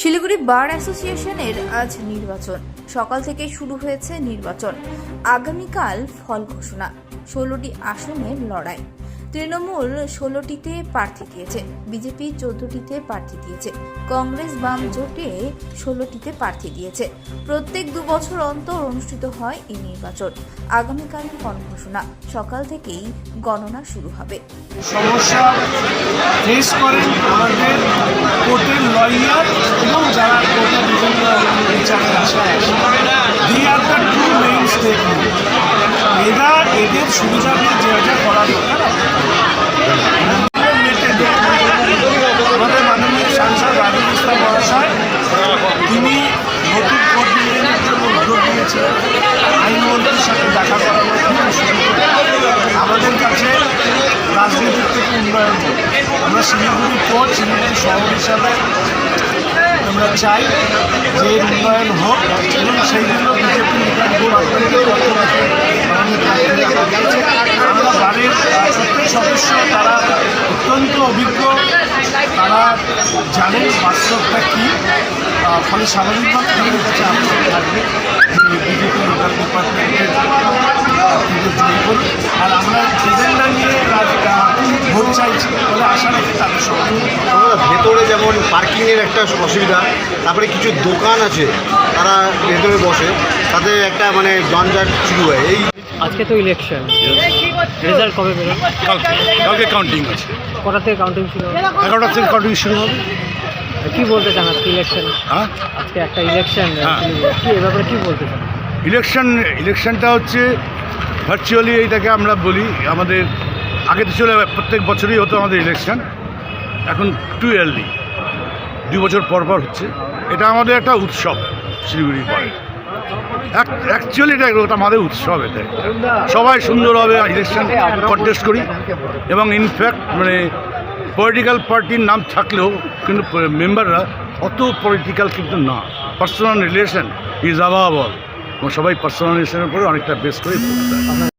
শিলিগুড়ি বার অ্যাসোসিয়েশনের আজ নির্বাচন। সকাল থেকে শুরু হয়েছে নির্বাচন। আগামীকাল ফল ঘোষণা। ষোলোটি আসনের লড়াই। তৃণমূল ষোলোটিতে প্রার্থী দিয়েছে, বিজেপি চোদ্দটিতে প্রার্থী দিয়েছে, কংগ্রেস বাম জোটে ষোলোটিতে প্রার্থী দিয়েছে। প্রত্যেক দু বছর অন্তর অনুষ্ঠিত হয় এই নির্বাচন। আগামীকাল ফল ঘোষণা সকাল থেকেই গণনা শুরু হবে। সমস্যা ফেস করেন আমাদের কোর্টের লয়ার এবং যারা কোর্টের বিভিন্ন আসে এরা এদের সুবিধার্থে আমরা শিলিগুড়ি কোর্ট, শিলিগুড়ি শহর হিসাবে আমরা চাই যে উন্নয়ন হোক এবং সেই জন্য বিজেপি। আমরা বাড়ির প্রত্যেক সদস্য, তারা অত্যন্ত অভিজ্ঞ, তারা জানেন বাস্তবটা কী ফলে স্বাভাবিকভাবে আমাদের কাছে আপনাদের থাকবে বিজেপি লিডার ডিপার্টমেন্টের ভেতরে যেমন পার্কিংয়ের একটা অসুবিধা তারপরে কিছু দোকান আছে তারা ভেতরে বসে তাতে একটা মানে জঞ্জাট শুরু হয়। এই আজকে তো ইলেকশন রেজাল্ট কবে বেরোবে কালকে কালকে কাউন্টিং আছে। কটা থেকে কাউন্টিং ছিল এগারোটা থেকে কাউন্টিং শুরু হবে। কি বলতে চান আজকে ইলেকশন হ্যাঁ? আজকে একটা ইলেকশন হ্যাঁ। কি এ ব্যাপারে কি বলতে চান? ইলেকশন ইলেকশনটা হচ্ছে ভার্চুয়ালি এইটাকে আমরা বলি আমাদের আগে তো ছিল প্রত্যেক বছরই হতো আমাদের ইলেকশন এখন টু ইয়ারলি দুই বছর পর পর হচ্ছে। এটা আমাদের একটা উৎসব, শিলিগুড়ি পরে অ্যাকচুয়ালি এটা ওটা আমাদের উৎসব এটা। সবাই সুন্দরভাবে ইলেকশন কন্টেস্ট করি। এবং ইনফ্যাক্ট মানে পলিটিক্যাল পার্টির নাম থাকলেও কিন্তু মেম্বাররা অত পলিটিক্যাল কিন্তু না। পার্সোনাল রিলেশন ইজ আবাবল এবং সবাই পার্সোনাল রিলেশনের উপরে অনেকটা বেস করে